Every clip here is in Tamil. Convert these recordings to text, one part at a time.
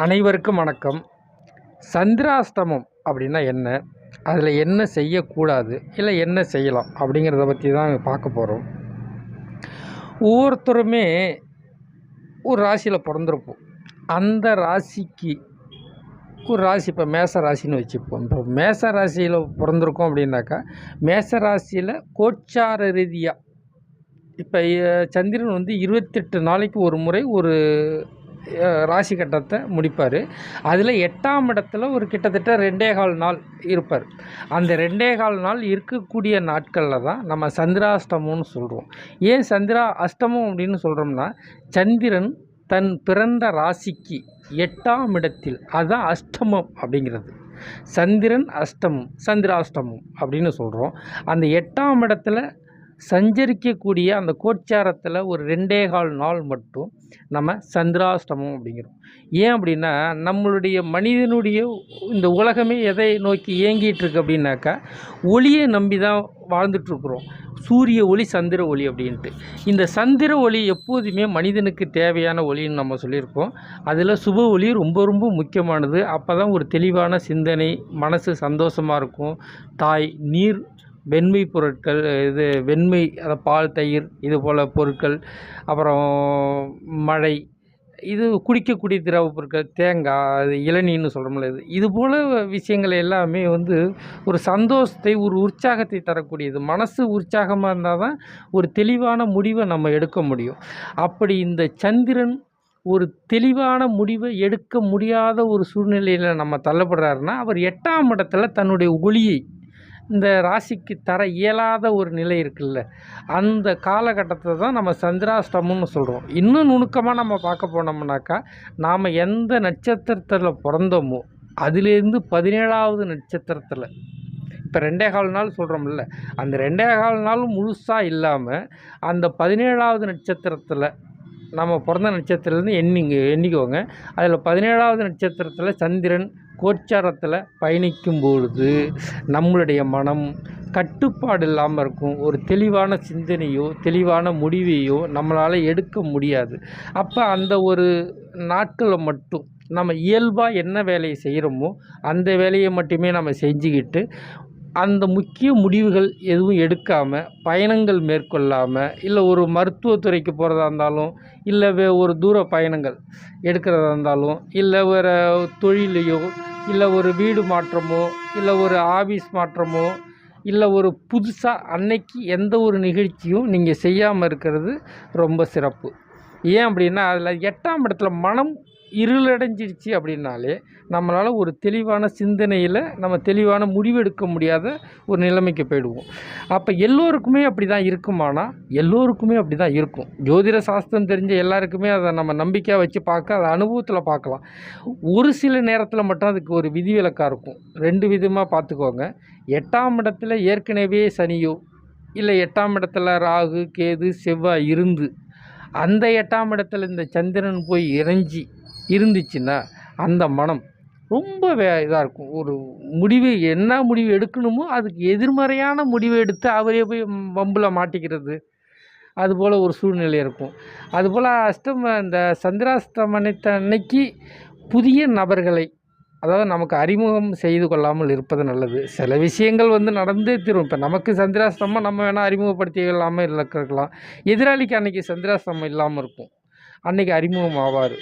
அனைவருக்கும் வணக்கம். சந்திராஷ்டமம் அப்படின்னா என்ன? அதில் என்ன செய்யக்கூடாது? இல்லை என்ன செய்யலாம்? அப்படிங்கிறத பற்றி தான் பார்க்க போகிறோம் ஒவ்வொருத்தருமே ஒரு ராசியில் பிறந்திருப்போம். அந்த ராசிக்கு ஒரு ராசி இப்போ மேச ராசின்னு வச்சுப்போம். இப்போ மேச ராசியில் பிறந்திருக்கோம் அப்படின்னாக்கா மேச ராசியில் கோச்சார ரீதியாக இப்போ சந்திரன் வந்து இருபத்தெட்டு நாளைக்கு ஒரு முறை ஒரு ராசி கட்டத்தை முடிப்பார். அதில் எட்டாம் இடத்துல ஒரு கிட்டத்தட்ட ரெண்டே கால் நாள் இருப்பார். அந்த ரெண்டே கால் நாள் இருக்கக்கூடிய நாட்களில் தான் நம்ம சந்திராஷ்டமம்னு சொல்கிறோம் ஏன் சந்திரா அஷ்டமம் அப்படின்னு சொல்கிறோம்னா சந்திரன் தன் பிறந்த ராசிக்கு எட்டாம் இடத்தில் அதுதான் அஷ்டமம் அப்படிங்கிறது. சந்திரன் அஷ்டமம் சந்திராஷ்டமம் அப்படின்னு சொல்கிறோம் அந்த எட்டாம் இடத்துல சஞ்சரிக்கக்கூடிய அந்த கோச்சாரத்தில் ஒரு ரெண்டே கால் நாள் மட்டும் நம்ம சந்திராஷ்டமம் அப்படிங்கிறோம். ஏன் அப்படின்னா நம்மளுடைய மனிதனுடைய இந்த உலகமே எதை நோக்கி இயங்கிட்டு இருக்கு அப்படின்னாக்கா ஒளியை நம்பி தான் வாழ்ந்துட்டுருக்குறோம். சூரிய ஒளி சந்திர ஒளி அப்படின்ட்டு. இந்த சந்திர ஒளி எப்போதுமே மனிதனுக்கு தேவையான ஒளின்னு நம்ம சொல்லியிருக்கோம். அதில் சுப ஒளி ரொம்ப ரொம்ப முக்கியமானது. அப்போ தான் ஒரு தெளிவான சிந்தனை மனசு சந்தோஷமாக இருக்கும். தாய் நீர் வெண்மை பொருட்கள் இது வெண்மை அதை பால் தயிர் இது போல் பொருட்கள் அப்புறம் மழை இது குடிக்கக்கூடிய திரவ பொருட்கள் தேங்காய் அது இளநீன்னு சொல்கிறோம்ல இது. இது போல் விஷயங்கள் எல்லாமே வந்து ஒரு சந்தோஷத்தை ஒரு உற்சாகத்தை தரக்கூடியது. மனசு உற்சாகமாக இருந்தால் தான் ஒரு தெளிவான முடிவை நம்ம எடுக்க முடியும். அப்படி இந்த சந்திரன் ஒரு தெளிவான முடிவை எடுக்க முடியாத ஒரு சூழ்நிலையில் நம்ம தள்ளப்படுறாருன்னா அவர் எட்டாம் இடத்துல தன்னுடைய ஒளியை இந்த ராசிக்கு தர இயலாத ஒரு நிலை இருக்குல்ல. அந்த காலகட்டத்தை தான் நம்ம சந்திராஷ்டமம்னு சொல்கிறோம் இன்னும் நுணுக்கமாக நம்ம பார்க்க போனோம்னாக்கா நாம் எந்த நட்சத்திரத்தில் பிறந்தோமோ அதுலேருந்து பதினேழாவது நட்சத்திரத்தில் இப்போ ரெண்டே கால் நாள் சொல்கிறோம்ல அந்த ரெண்டே கால் நாள் முழுசாக இல்லாமல் அந்த பதினேழாவது நட்சத்திரத்தில் நம்ம பிறந்த நட்சத்திரத்துலேருந்து எண்ணிங்க எண்ணிக்கோங்க. அதில் பதினேழாவது நட்சத்திரத்தில் சந்திரன் கோச்சாரத்தில் பயணிக்கும் பொழுது நம்மளுடைய மனம் கட்டுப்பாடு இல்லாமல் இருக்கும். ஒரு தெளிவான சிந்தனையோ தெளிவான முடிவையோ நம்மளால் எடுக்க முடியாது. அப்போ அந்த ஒரு நாட்களில் மட்டும் நம்ம இயல்பாக என்ன வேலையை செய்கிறோமோ அந்த வேலையை மட்டுமே நம்ம செஞ்சுக்கிட்டு அந்த முக்கிய முடிவுகள் எதுவும் எடுக்காமல் பயணங்கள் மேற்கொள்ளாமல் இல்லை ஒரு மருத்துவத்துறைக்கு போகிறதா இருந்தாலும் இல்லை வே ஒரு தூர பயணங்கள் எடுக்கிறதா இருந்தாலும் இல்லை வேறு தொழிலையோ இல்லை ஒரு வீடு மாற்றமோ இல்லை ஒரு ஆஃபீஸ் மாற்றமோ இல்லை ஒரு புதுசாக அன்னைக்கு எந்த ஒரு நிகழ்ச்சியும் நீங்கள் செய்யாமல் இருக்கிறது ரொம்ப சிறப்பு. ஏன் அப்படின்னா அதில் எட்டாம் இடத்துல மனம் இருளடைஞ்சிடுச்சு அப்படின்னாலே நம்மளால் ஒரு தெளிவான சிந்தனையில் நம்ம தெளிவான முடிவெடுக்க முடியாத ஒரு நிலைமைக்கு போயிடுவோம். அப்போ எல்லோருக்குமே அப்படி தான் இருக்குமானா எல்லோருக்குமே அப்படி தான் இருக்கும். ஜோதிட சாஸ்திரம் தெரிஞ்ச எல்லாருக்குமே அதை நம்ம நம்பிக்கையாக வச்சு பார்க்க அதை அனுபவத்தில் பார்க்கலாம். ஒரு சில நேரத்தில் மட்டும் அதுக்கு ஒரு விதிவிலக்காக இருக்கும். ரெண்டு விதமாக பார்த்துக்கோங்க. எட்டாம் இடத்துல ஏற்கனவே சனியோ இல்லை எட்டாம் இடத்துல ராகு கேது செவ்வாய் இருந்து அந்த எட்டாம் இடத்துல இந்த சந்திரன் போய் இறைஞ்சி இருந்துச்சுன்னா அந்த மனம் ரொம்ப வே இதாக இருக்கும். ஒரு முடிவு என்ன முடிவு எடுக்கணுமோ அதுக்கு எதிர்மறையான முடிவை எடுத்து அவரே போய் வம்பில் மாட்டிக்கிறது. அதுபோல் ஒரு சூழ்நிலை இருக்கும். அதுபோல் அஷ்டம இந்த சந்திராஷ்டமனத்தை அன்னைக்கு புதிய நபர்களை அதாவது நமக்கு அறிமுகம் செய்து கொள்ளாமல் இருப்பது நல்லது. சில விஷயங்கள் வந்து நடந்தே தீரும். இப்போ நமக்கு சந்திராசிரமம் நம்ம வேணால் அறிமுகப்படுத்தி இல்லாமல் இருக்கலாம். எதிராளிக்கு அன்றைக்கி சந்திராசிரமம் இல்லாமல் இருக்கும். அன்றைக்கி அறிமுகம் ஆவார்.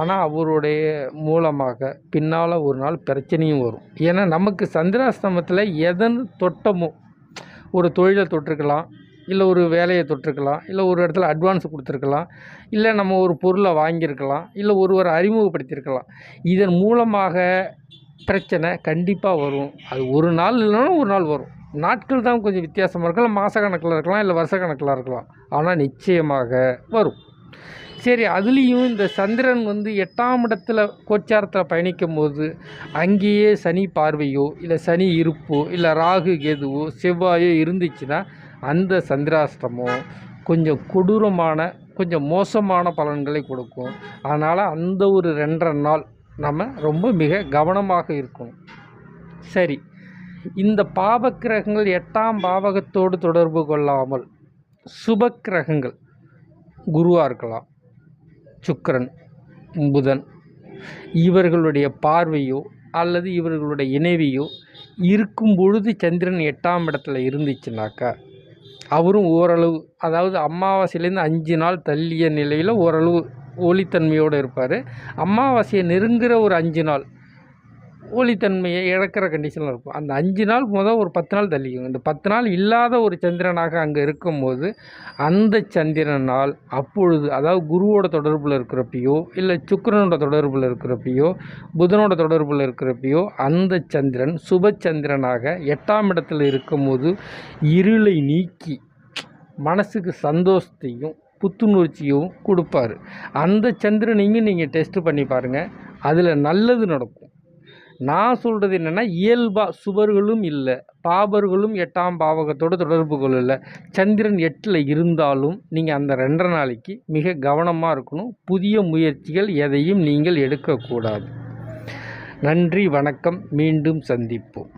ஆனால் அவருடைய மூலமாக பின்னால் ஒரு நாள் பிரச்சனையும் வரும். ஏன்னா நமக்கு சந்திராசிரமத்தில் எதன் தொட்டமோ ஒரு தொழிலை தொட்டிருக்கலாம். இல்லை ஒரு வேலையை தொட்டிருக்கலாம் இல்லை ஒரு இடத்துல அட்வான்ஸ் கொடுத்துருக்கலாம் இல்லை நம்ம ஒரு பொருளை வாங்கியிருக்கலாம் இல்லை ஒருவரை அறிமுகப்படுத்தியிருக்கலாம். இதன் மூலமாக பிரச்சனை கண்டிப்பாக வரும். அது ஒரு நாள் இல்லைனாலும் ஒரு நாள் வரும். நாட்கள் தான் கொஞ்சம் வித்தியாசமாக இருக்கலாம் மாத கணக்கில் இருக்கலாம் இல்லை வருஷ கணக்கில் இருக்கலாம். ஆனால் நிச்சயமாக வரும். சரி அதுலேயும் இந்த சந்திரன் வந்து எட்டாம் இடத்துல கோச்சாரத்தில் பயணிக்கும் போது அங்கேயே சனி பார்வையோ இல்லை சனி இருப்போ இல்லை ராகு கேதுவோ செவ்வாயோ இருந்துச்சுன்னா அந்த சந்திராஷ்டமம் கொஞ்சம் கொடூரமான கொஞ்சம் மோசமான பலன்களை கொடுக்கும். அதனால் அந்த ஒரு ரெண்டரை நாள் நம்ம ரொம்ப மிக கவனமாக இருக்கணும். சரி இந்த பாவக்கிரகங்கள் எட்டாம் பாவகத்தோடு தொடர்பு கொள்ளாமல் சுபக்கிரகங்கள் குருவாக இருக்கலாம் சுக்கரன் புதன் இவர்களுடைய பார்வையோ அல்லது இவர்களுடைய இணைவியோ இருக்கும் பொழுது சந்திரன் எட்டாம் இடத்துல இருந்துச்சுனாக்கா அவரும் ஓரளவு அதாவது அமாவாசையிலேருந்து அஞ்சு நாள் தள்ளிய நிலையில் ஓரளவு ஒளித்தன்மையோடு இருப்பார். அமாவாசையை நெருங்குகிற ஒரு அஞ்சு நாள் ஒளித்தன்மையை இழக்கிற கண்டிஷனில் இருக்கும். அந்த அஞ்சு நாள் முதல் ஒரு பத்து நாள் தள்ளிக்கும் இந்த பத்து நாள் இல்லாத ஒரு சந்திரனாக அங்கே இருக்கும்போது அந்த சந்திரனால் அப்பொழுது அதாவது குருவோட தொடர்பில் இருக்கிறப்பையோ இல்லை சுக்கரனோட தொடர்பில் இருக்கிறப்பையோ புதனோட தொடர்பில் இருக்கிறப்பையோ அந்த சந்திரன் சுபச்சந்திரனாக எட்டாம் இடத்துல இருக்கும்போது இருளை நீக்கி மனசுக்கு சந்தோஷத்தையும் புத்துணர்ச்சியும் கொடுப்பாரு. அந்த சந்திரனையும் நீங்கள் டெஸ்ட் பண்ணி பாருங்கள் அதில் நல்லது நடக்கும். நான் சொல்கிறது என்னென்னா இயல்பாக சுவர்களும் இல்லை பாபர்களும் எட்டாம் பாவகத்தோடு தொடர்பு கொள்ளல. சந்திரன் எட்டில் இருந்தாலும் நீங்கள் அந்த ரெண்டரை நாளைக்கு மிக கவனமாக இருக்கணும். புதிய முயற்சிகள் எதையும் நீங்கள் எடுக்கக்கூடாது. நன்றி வணக்கம். மீண்டும் சந்திப்போம்.